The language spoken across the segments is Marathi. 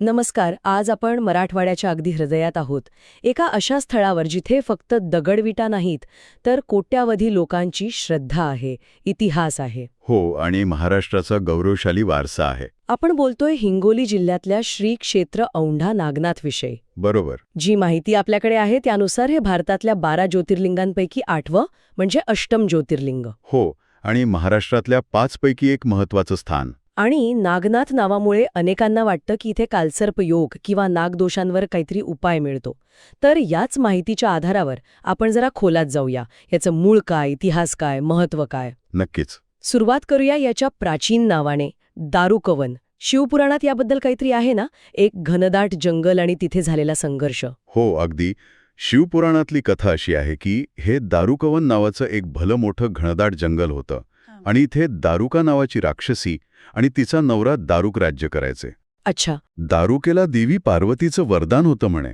नमस्कार आज आपण मराठवाड्याच्या अगदी हृदयात आहोत. एका अशा स्थळावर जिथे फक्त दगडविटा नाहीत तर कोट्यावधी लोकांची श्रद्धा आहे इतिहास आहे. हो आणि महाराष्ट्राचा गौरवशाली वारसा आहे. आपण बोलतोय हिंगोली जिल्ह्यातल्या श्री क्षेत्र औंढा नागनाथ विषयी. बरोबर. जी माहिती आपल्याकडे आहे त्यानुसार हे भारतातल्या बारा ज्योतिर्लिंगांपैकी आठवं म्हणजे अष्टम ज्योतिर्लिंग. हो आणि महाराष्ट्रातल्या पाचपैकी एक महत्वाचं स्थान. आणि नागनाथ नावामुळे अनेकांना वाटतं की इथे कालसर्प योग किंवा नागदोषांवर काहीतरी उपाय मिळतो. तर याच माहितीच्या आधारावर आपण जरा खोलात जाऊया. याचं मूळ काय इतिहास काय महत्त्व काय? नक्कीच. सुरुवात करूया याच्या प्राचीन नावाने दारुकवन. शिवपुराणात याबद्दल काहीतरी आहे ना? एक घनदाट जंगल आणि तिथे झालेला संघर्ष. हो अगदी. शिवपुराणातली कथा अशी आहे की हे दारुकवन नावाचं एक भलं मोठं घनदाट जंगल होतं. आणि इथे दारुका नावाची राक्षसी आणि तिचा नवरा दारुक राज्य करायचे. अच्छा. दारुकेला देवी पार्वतीचं वरदान होतं म्हणे.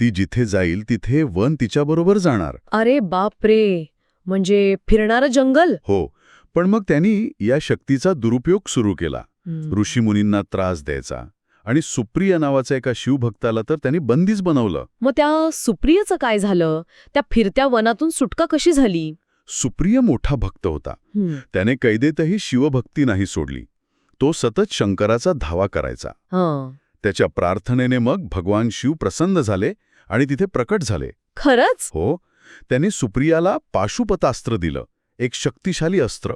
ती जिथे जाईल तिथे वन तिच्याबरोबर जाणार. अरे बाप रे म्हणजे फिरणारं जंगल? हो पण मग त्यांनी या शक्तीचा दुरुपयोग सुरू केला. ऋषीमुनींना त्रास द्यायचा आणि सुप्रिया नावाचा एका शिवभक्ताला तर त्यांनी बंदीच बनवलं. मग त्या सुप्रियचं काय झालं? त्या फिरत्या वनातून सुटका कशी झाली? सुप्रिय मोठा भक्त होता. त्याने कैदेतही शिवभक्ती नाही सोडली. तो सतत शंकराचा धावा करायचा. त्याच्या प्रार्थनेने मग भगवान शिव प्रसन्न झाले आणि तिथे प्रकट झाले. खरंच? हो. त्यांनी सुप्रियाला पाशुपतास्त्र दिलं एक शक्तिशाली अस्त्र.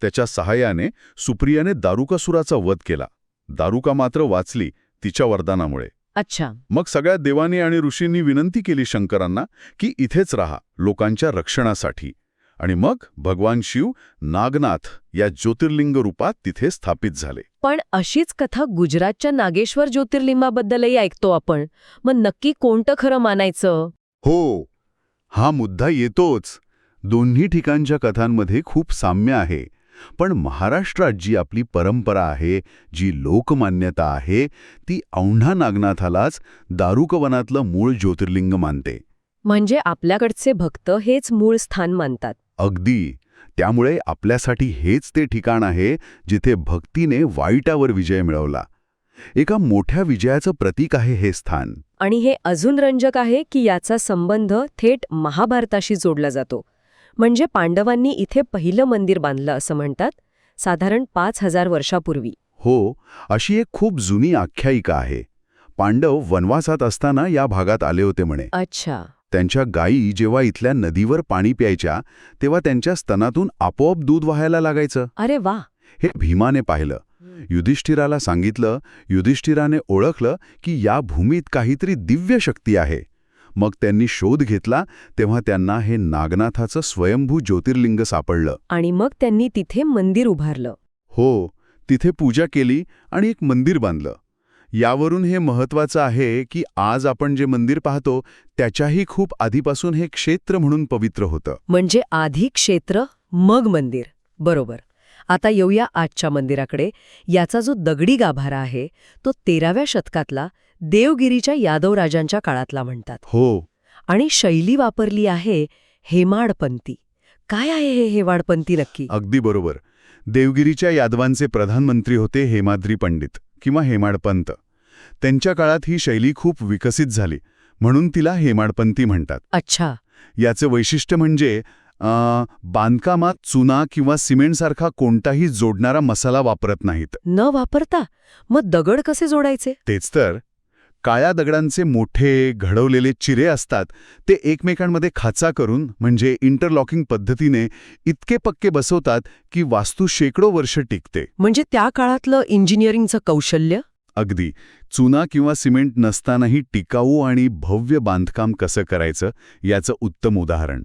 त्याच्या सहाय्याने सुप्रियाने दारुकासुराचा वध केला. दारुका मात्र वाचली तिच्या वरदानामुळे. अच्छा. मग सगळ्या देवांनी आणि ऋषींनी विनंती केली शंकरांना की इथेच राहा लोकांच्या रक्षणासाठी. आणि मग भगवान शिव नागनाथ या ज्योतिर्लिंग रूपात तिथे स्थापित झाले. पण अशीच कथा गुजरातच्या नागेश्वर ज्योतिर्लिंगाबद्दलही ऐकतो आपण. मग नक्की कोणतं खरं मानायचं? हो हा मुद्दा येतोच. दोन्ही ठिकाणच्या कथांमध्ये खूप साम्य आहे. पण महाराष्ट्रात जी आपली परंपरा आहे जी लोकमान्यता आहे ती औंढा नागनाथालाच दारुकवनातलं मूळ ज्योतिर्लिंग मानते. म्हणजे आपल्याकडचे भक्त हेच मूळ स्थान मानतात. अगदी. त्यामुळे आपल्यासाठी हेच ते ठिकाण आहे जिथे भक्तीने वाईटावर विजय मिळवला. एका मोठ्या विजयाचं प्रतीक आहे हे स्थान. आणि हे अजून रंजक आहे की याचा संबंध थेट महाभारताशी जोडला जातो. म्हणजे पांडवांनी इथे पहिलं मंदिर बांधलं असं म्हणतात साधारण पाच हजार वर्षापूर्वी. हो अशी एक खूप जुनी आख्यायिका आहे. पांडव वनवासात असताना या भागात आले होते म्हणे. अच्छा. त्यांच्या गायी जेव्हा इथल्या नदीवर पाणी प्यायच्या तेव्हा त्यांच्या स्तनातून आपोआप दूध व्हायला लागायचं. अरे वा! हे भीमाने पाहिलं. युधिष्ठिराला सांगितलं युधिष्ठिराने ओळखलं की या भूमीत काहीतरी दिव्य शक्ती आहे. मग त्यांनी शोध घेतला तेव्हा त्यांना हे नागनाथाचं स्वयंभू ज्योतिर्लिंग सापडलं. आणि मग त्यांनी तिथे मंदिर उभारलं. हो तिथे पूजा केली आणि एक मंदिर बांधलं. यावरून हे महत्वाचं आहे की आज आपण जे मंदिर पाहतो त्याच्याही खूप आधीपासून हे क्षेत्र म्हणून पवित्र होतं. म्हणजे आधी क्षेत्र मग मंदिर. बरोबर. आता येऊया आजच्या मंदिराकडे. याचा जो दगडी गाभारा आहे तो तेराव्या शतकातला देवगिरीच्या यादव राजांच्या काळातला म्हणतात. हो. आणि शैली वापरली आहे हेमाडपंथी काय आहे हे हेमाडपंथी नक्की? अगदी बरोबर. देवगिरीच्या यादवांचे प्रधानमंत्री होते हेमाद्री पंडित. किंवा हेमाडपंत. त्यांच्या काळात ही शैली खूप विकसित झाली म्हणून तिला हेमाडपंथी म्हणतात. अच्छा. याचे वैशिष्ट्य म्हणजे बांधकामात चुना किंवा सिमेंटसारखा कोणताही जोडणारा मसाला वापरत नाहीत. न वापरता? मग दगड कसे जोडायचे? तेच तर काळ्या दगडांचे मोठे घडवलेले चिरे असतात ते एकमेकांमध्ये खाचा करून म्हणजे इंटरलॉकिंग पद्धतीने इतके पक्के बसवतात की वास्तू शेकडो वर्ष टिकते. म्हणजे त्या काळातलं इंजिनिअरिंगचं कौशल्य? अगदी. चुना किंवा सिमेंट नसतानाही टिकाऊ आणि भव्य बांधकाम कसं करायचं याचं उत्तम उदाहरण.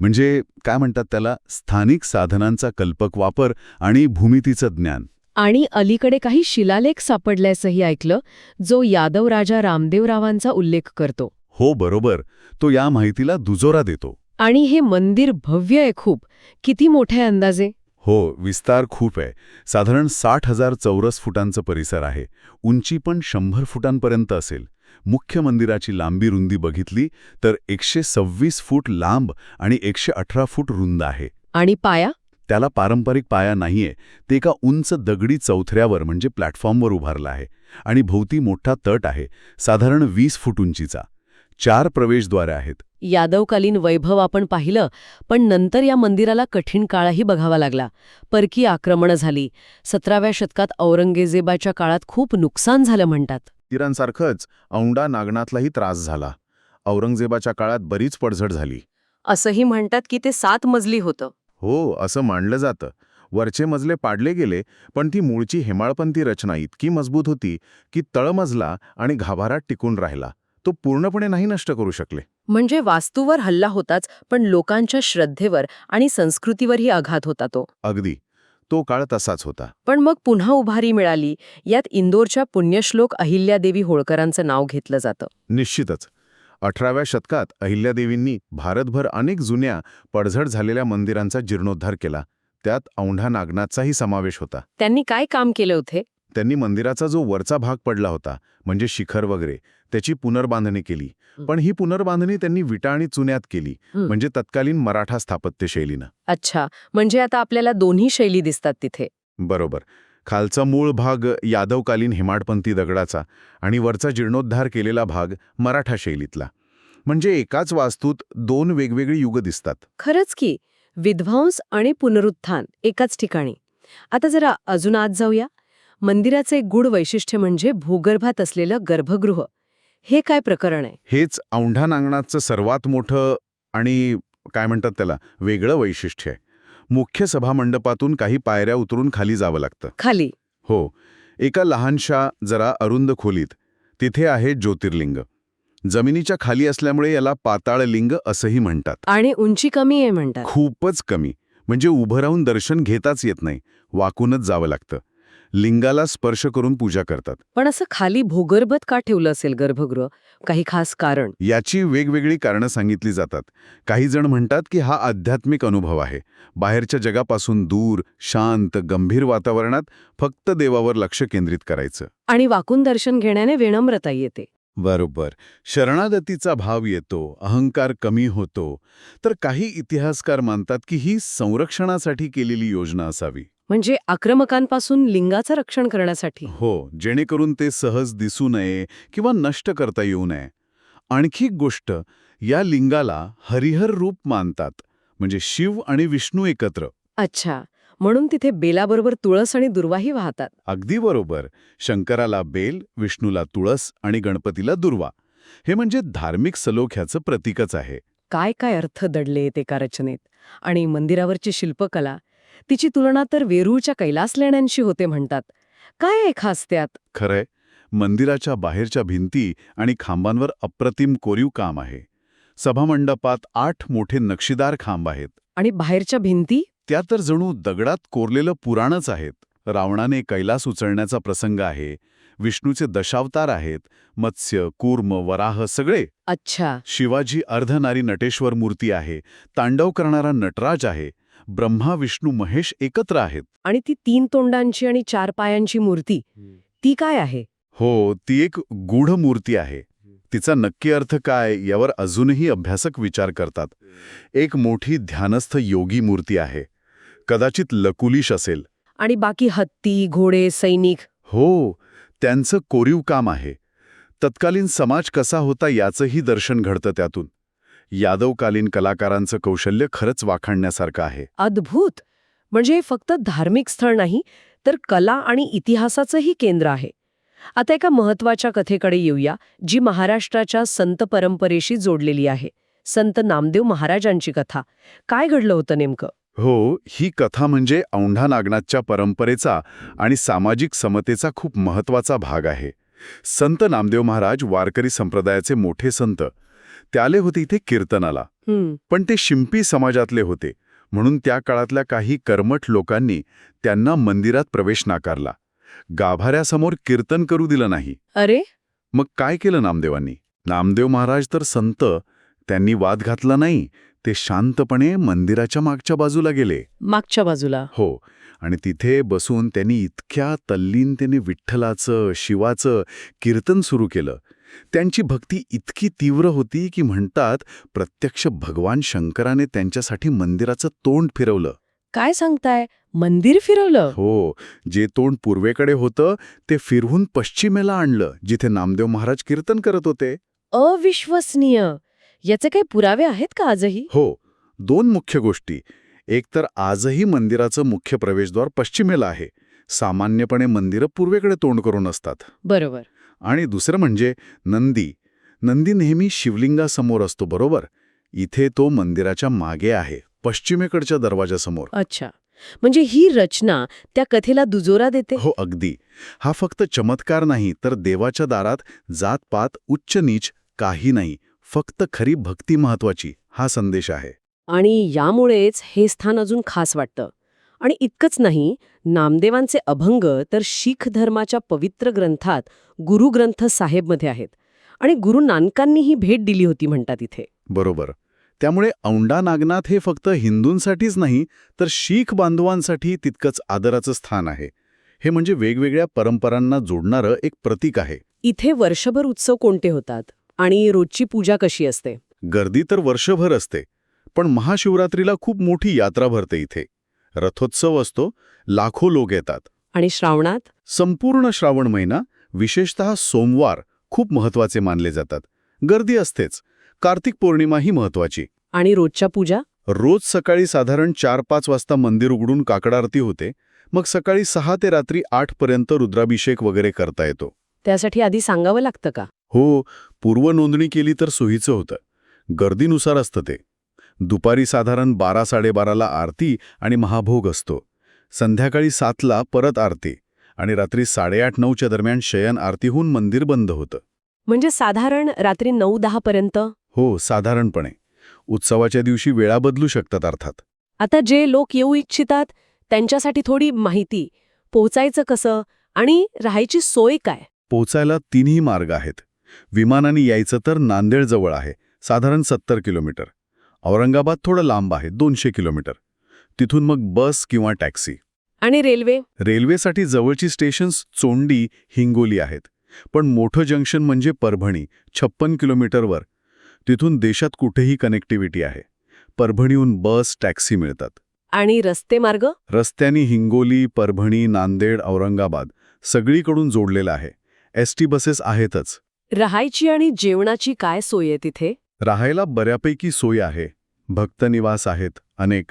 म्हणजे काय म्हणतात त्याला? स्थानिक साधनांचा कल्पक वापर आणि भूमितीचं ज्ञान. आणि अलीकडे काही शिलालेख सापडल्याचंही ऐकलं जो यादव राजा रामदेवरावांचा उल्लेख करतो. हो बरोबर. तो या माहितीला दुजोरा देतो. आणि हे मंदिर भव्य आहे खूप. किती मोठे अंदाजे? हो विस्तार खूप आहे. साधारण साठ हजार चौरस फुटांचं परिसर आहे. उंची पण शंभर फुटांपर्यंत असेल. मुख्य मंदिराची लांबी रुंदी बघितली तर एकशे सव्वीस फूट लांब आणि एकशे अठरा फूट रुंद आहे. आणि पाया? त्याला पारंपरिक पाया नाहीये ते एका उंच दगडी चौथऱ्यावर म्हणजे प्लॅटफॉर्मवर उभारलं आहे आणि भोवती मोठा तट आहे साधारण वीस फूट उंचीचा. चार प्रवेशद्वारे आहेत. यादवकालीन वैभव आपण पाहिलं पण नंतर या मंदिराला कठीण काळही बघावा लागला. परकी आक्रमणं झाली. सतराव्या शतकात औरंगजेबाच्या काळात खूप नुकसान झालं म्हणतात. मंदिरांसारखंच औंढा नागनाथलाही त्रास झाला. औरंगजेबाच्या काळात बरीच पडझड झाली. असंही म्हणतात की ते सात मजली होतं. हो असं मानलं जातं. वरचे मजले पाडले गेले पण ती मूळची हेमाळपंथी रचना इतकी मजबूत होती की तळमजला आणि गाभारात टिकून राहिला. तो पूर्णपणे नाही नष्ट करू शकले. म्हणजे वास्तूवर हल्ला होताच पण लोकांच्या श्रद्धेवर आणि संस्कृतीवरही आघात होता तो. अगदी. तो काळ तसाच होता. पण मग पुन्हा उभारी मिळाली यात इंदोरच्या पुण्यश्लोक अहिल्यादेवी होळकरांचं नाव घेतलं जातं. निश्चितच. अठराव्या शतकात अहिल्यादेवींनी भारतभर अनेक जुन्या पडझड झालेल्या मंदिरांचा जीर्णोद्धार केला. त्यात औंढा नागनाथचाही समावेश होता. त्यांनी काय काम केले होते? त्यांनी मंदिराचा जो वरचा भाग पडला होता म्हणजे शिखर वगैरे त्याची पुनर्बांधणी केली. पण ही पुनर्बांधणी त्यांनी विटा आणि चुन्यात केली. म्हणजे तत्कालीन मराठा स्थापत्य शैलीनं. अच्छा म्हणजे आता आपल्याला दोन्ही शैली दिसतात तिथे. बरोबर. खालचा मूळ भाग यादवकालीन हिमाडपंथी दगडाचा आणि वरचा जीर्णोद्धार केलेला भाग मराठा शैलीतला. म्हणजे एकाच वास्तूत दोन वेगवेगळी युग दिसतात. खरंच की विध्वंस आणि पुनरुत्थान एकाच ठिकाणी. आता जरा अजून आत जाऊया. मंदिराचं एक गूढ वैशिष्ट्य म्हणजे भूगर्भात असलेलं गर्भगृह. हे काय प्रकरण आहे? हेच औंढा नांगणाचं सर्वात मोठं आणि काय म्हणतात त्याला? वेगळं वैशिष्ट्य आहे. मुख्य सभामंडपातून काही पायऱ्या उतरून खाली जावं लागतं. खाली. हो. एका लहानशा जरा अरुंद खोलीत. तिथे आहे ज्योतिर्लिंग. जमिनीच्या खाली असल्यामुळे याला पाताळ लिंग असंही म्हणतात. आणि उंची कमी आहे म्हणतात. खूपच कमी. म्हणजे उभं राहून दर्शन घेताच येत नाही. वाकूनच जावं लागतं. लिंगाला स्पर्श करून पूजा करतात. पण असं खाली भूगर्भात का ठेवलं असेल गर्भगृह? काही खास कारण? याची वेगवेगळी कारणं सांगितली जातात. काही जण म्हणतात की हा आध्यात्मिक अनुभव आहे. बाहेरच्या जगापासून दूर शांत गंभीर वातावरणात फक्त देवावर लक्ष केंद्रित करायचं. आणि वाकून दर्शन घेण्याने विनम्रता येते. बरोबर. शरणागतीचा भाव येतो अहंकार कमी होतो. तर काही इतिहासकार मानतात की ही संरक्षणासाठी केलेली योजना असावी. म्हणजे आक्रमकांपासून लिंगाचं रक्षण करण्यासाठी. हो जेणेकरून ते सहज दिसू नये किंवा नष्ट करता येऊ नये. आणखी एक गोष्ट या लिंगाला हरिहर रूप मानतात म्हणजे शिव आणि विष्णू एकत्र. अच्छा म्हणून तिथे बेलाबरोबर तुळस आणि दुर्वाही वाहतात. अगदी बरोबर. शंकराला बेल विष्णूला तुळस आणि गणपतीला दुर्वा. हे म्हणजे धार्मिक सलोख्याचं प्रतीकच आहे. काय काय अर्थ दडले ते का रचनेत? आणि मंदिरावरची शिल्पकला तिची तुलना तर वेरूळच्या कैलास लेण्यांशी होते म्हणतात. काय आहे खास त्यात? खरंय मंदिराच्या बाहेरच्या भिंती आणि खांबांवर अप्रतिम कोरीव काम आहे. सभामंडपात आठ मोठे नक्षीदार खांब आहेत. आणि बाहेरच्या भिंती? त्या तर जणू दगडात कोरलेलं पुराणच आहेत. रावणाने कैलास उचलण्याचा प्रसंग आहे. विष्णूचे दशावतार आहेत. मत्स्य कूर्म वराह सगळे. अच्छा. शिवाजी अर्धनारी नटेश्वर मूर्ती आहे. तांडव करणारा नटराज आहे. ब्रह्मा विष्णू महेश एकत्र आहेत. आणि ती तीन तोंडांची आणि चार पायांची मूर्ती ती काय आहे? हो ती एक गूढ मूर्ती आहे. तिचा नक्की अर्थ काय यावर अजूनही अभ्यासक विचार करतात. एक मोठी ध्यानस्थ योगी मूर्ती आहे. कदाचित लकुलिश असेल. आणि बाकी हत्ती घोडे सैनिक? हो त्यांचं कोरीव काम आहे. तत्कालीन समाज कसा होता याचंही दर्शन घडतं त्यातून. यादवकालीन कलाकारांचं कौशल्य खरंच वाखाणण्यासारखं आहे. अद्भुत! म्हणजे हे फक्त धार्मिक स्थळ नाही तर कला आणि इतिहासाचंही केंद्र आहे. आता एका महत्त्वाच्या कथेकडे येऊया जी महाराष्ट्राच्या संत परंपरेशी जोडलेली आहे. संत नामदेव महाराजांची कथा. काय घडलं होतं नेमकं? हो ही कथा म्हणजे औंढा नागनाथच्या परंपरेचा आणि सामाजिक समतेचा खूप महत्त्वाचा भाग आहे. संत नामदेव महाराज वारकरी संप्रदायाचे मोठे संत. त्याले होते इथे कीर्तनाला. पण ते शिंपी समाजातले होते. म्हणून त्या काळातल्या काही कर्मठ लोकांनी त्यांना मंदिरात प्रवेश नाकारला. गाभाऱ्यासमोर कीर्तन करू दिलं नाही. अरे? मग काय केलं नामदेवांनी? नामदेव महाराज तर संत त्यांनी वाद घातला नाही ते शांतपणे मंदिराच्या मागच्या बाजूला गेले. मागच्या बाजूला? हो. आणि तिथे बसून त्यांनी इतक्या तल्लीनतेने विठ्ठलाचं शिवाचं कीर्तन सुरू केलं. त्यांची भक्ती इतकी तीव्र होती की म्हणतात प्रत्यक्ष भगवान शंकराने त्यांच्यासाठी मंदिराचं तोंड फिरवलं. काय सांगताय? मंदिर फिरवलं? हो जे तोंड पूर्वेकडे होतं ते फिरवून पश्चिमेला आणलं जिथे नामदेव महाराज कीर्तन करत होते. अविश्वसनीय! याचे काही पुरावे आहेत का आजही? हो दोन मुख्य गोष्टी. एक तर आजही मंदिराचं मुख्य प्रवेशद्वार पश्चिमेला आहे. सामान्यपणे मंदिरं पूर्वेकडे तोंड करून असतात. बरोबर. आणि दुसरं म्हणजे नंदी. नंदी नेहमी शिवलिंगासमोर असतो बरोबर? इथे तो मंदिराच्या मागे आहे पश्चिमेकडच्या दरवाजासमोर अच्छा. म्हणजे ही रचना त्या कथेला दुजोरा देते? हो अगदी. हा फक्त चमत्कार नाही तर देवाच्या दारात जातपात उच्च नीच काही नाही फक्त खरी भक्ती महत्वाची हा संदेश आहे. आणि यामुळेच हे स्थान अजून खास वाटतं. आणि इतकंच नाही नामदेवांचे अभंग तर शीख धर्माच्या पवित्र ग्रंथात गुरु ग्रंथ साहेबमध्ये आहेत. आणि गुरु नानकांनीही भेट दिली होती म्हणतात इथे. बरोबर. त्यामुळे औंढा नागनाथ हे फक्त हिंदूंसाठीच नाही तर शीख बांधवांसाठी तितकंच आदराचं स्थान आहे. हे म्हणजे वेगवेगळ्या परंपरांना जोडणारं एक प्रतीक आहे. इथे वर्षभर उत्सव कोणते होतात? आणि रोजची पूजा कशी असते? गर्दी तर वर्षभर असते पण महाशिवरात्रीला खूप मोठी यात्रा भरते इथे. रथोत्सव असतो लाखो लोक येतात. आणि श्रावणात? संपूर्ण श्रावण महिना विशेषतः सोमवार खूप महत्त्वाचे मानले जातात. गर्दी असतेच. कार्तिक पौर्णिमा ही महत्वाची आणि रोजच्या पूजा? रोज सकाळी साधारण चार पाच वाजता मंदिर उघडून काकडारती होते. मग सकाळी सहा ते रात्री आठ पर्यंत रुद्राभिषेक वगैरे करता येतो. त्यासाठी आधी सांगावं लागतं का? हो पूर्वनोंदणी केली तर सोयीचं होतं. गर्दीनुसार असतं ते. दुपारी साधारण बारा साडेबाराला आरती आणि महाभोग असतो. संध्याकाळी सातला परत आरती आणि रात्री साडेआठ नऊच्या दरम्यान शयन आरती होऊन मंदिर बंद होतं. म्हणजे साधारण रात्री नऊ दहा पर्यंत? हो साधारणपणे. उत्सवाच्या दिवशी वेळा बदलू शकतात अर्थात. आता जे लोक येऊ इच्छितात त्यांच्यासाठी थोडी माहिती. पोहोचायचं कसं आणि राहायची सोय काय? पोचायला तिन्ही मार्ग आहेत. विमानाने यायचं तर नांदेड जवळ आहे साधारण सत्तर किलोमीटर. औरंगाबाद थोडं लांब आहे दोनशे किलोमीटर. तिथून मग बस किंवा टॅक्सी. आणि रेल्वे? रेल्वेसाठी जवळची स्टेशन्स चोंडी हिंगोली आहेत. पण मोठं जंक्शन म्हणजे परभणी छप्पन किलोमीटरवर तिथून देशात कुठेही कनेक्टिव्हिटी आहे. परभणीहून बस टॅक्सी मिळतात. आणि रस्ते मार्ग? रस्त्यांनी हिंगोली परभणी नांदेड औरंगाबाद सगळीकडून जोडलेलं आहे. एस टी बसेस आहेतच. राहायची आणि जेवणाची काय सोय आहे तिथे? राहायला बऱ्यापैकी सोय आहे. भक्तनिवास आहेत अनेक.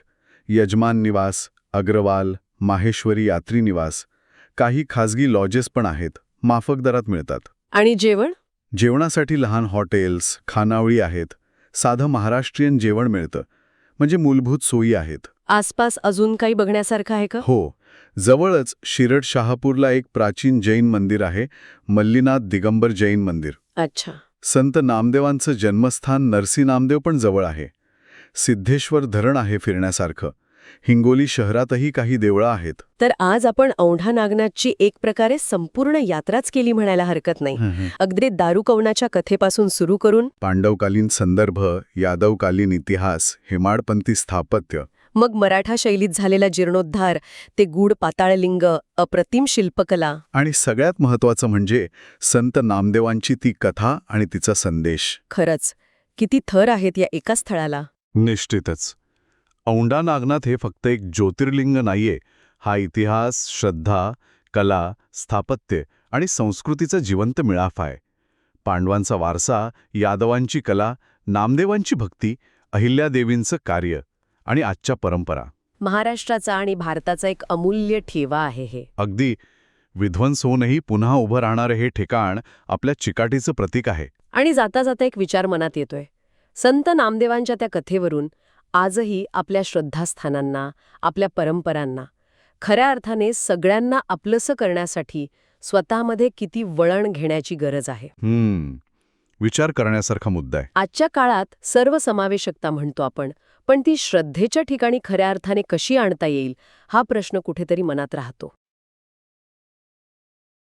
यजमान निवास अग्रवाल माहेश्वरी यात्री निवास. काही खाजगी लॉजेस पण आहेत. माफक दरात मिळतात. आणि जेवण? जेवणासाठी लहान हॉटेल्स खानावळी आहेत. साधं महाराष्ट्रीयन जेवण मिळतं. म्हणजे मूलभूत सोयी आहेत. आसपास अजून काही बघण्यासारखं आहे का? हो. जवळच शिरड शहापूरला एक प्राचीन जैन मंदिर आहे. मल्लीनाथ दिगंबर जैन मंदिर. अच्छा. संत नामदेवांचं जन्मस्थान नरसी नामदेव पण जवळ आहे. सिद्धेश्वर धरण आहे फिरण्यासारखं. हिंगोली शहरातही काही देवळं आहेत. तर आज आपण औंढा नागनाथची एक प्रकारे संपूर्ण यात्राच केली म्हणायला हरकत नाही. अगदी दारुकवनाच्या कथेपासून सुरू करून पांडवकालीन संदर्भ यादवकालीन इतिहास हेमाडपंथी स्थापत्य मग मराठा शैलीत झालेला जीर्णोद्धार ते गूढ पाताळलिंग अप्रतिम शिल्पकला. आणि सगळ्यात महत्वाचं म्हणजे संत नामदेवांची ती कथा आणि तिचा संदेश. खरंच किती थर आहेत या एका स्थळाला. निश्चितच. औंढा नागनाथ हे फक्त एक ज्योतिर्लिंग नाहीये. हा इतिहास श्रद्धा कला स्थापत्य आणि संस्कृतीचा जिवंत मिळाफ आहे. पांडवांचा वारसा यादवांची कला नामदेवांची भक्ती अहिल्यादेवींचं कार्य. आणि आजच्या परंपरा. महाराष्ट्राचा आणि भारताचा एक अमूल्य ठेवा आहे हे. अगदी विध्वंस होऊनही पुन्हा उभं राहणारं हे ठिकाण आपल्या चिकाटीचं प्रतीक आहे. आणि जाता जाता एक विचार मनात येतोय. संत नामदेवांच्या त्या कथेवरून आजही आपल्या श्रद्धास्थानांना आपल्या परंपरांना खऱ्या अर्थाने सगळ्यांना आपलंसं करण्यासाठी स्वतःमध्ये किती वळण घेण्याची गरज आहे. विचार करण्यासारखा मुद्दा आहे. आजच्या काळात सर्वसमावेशकता म्हणतो आपण पण ती श्रद्धेच्या ठिकाणी खऱ्या अर्थाने कशी आणता येईल हा प्रश्न कुठेतरी मनात राहतो.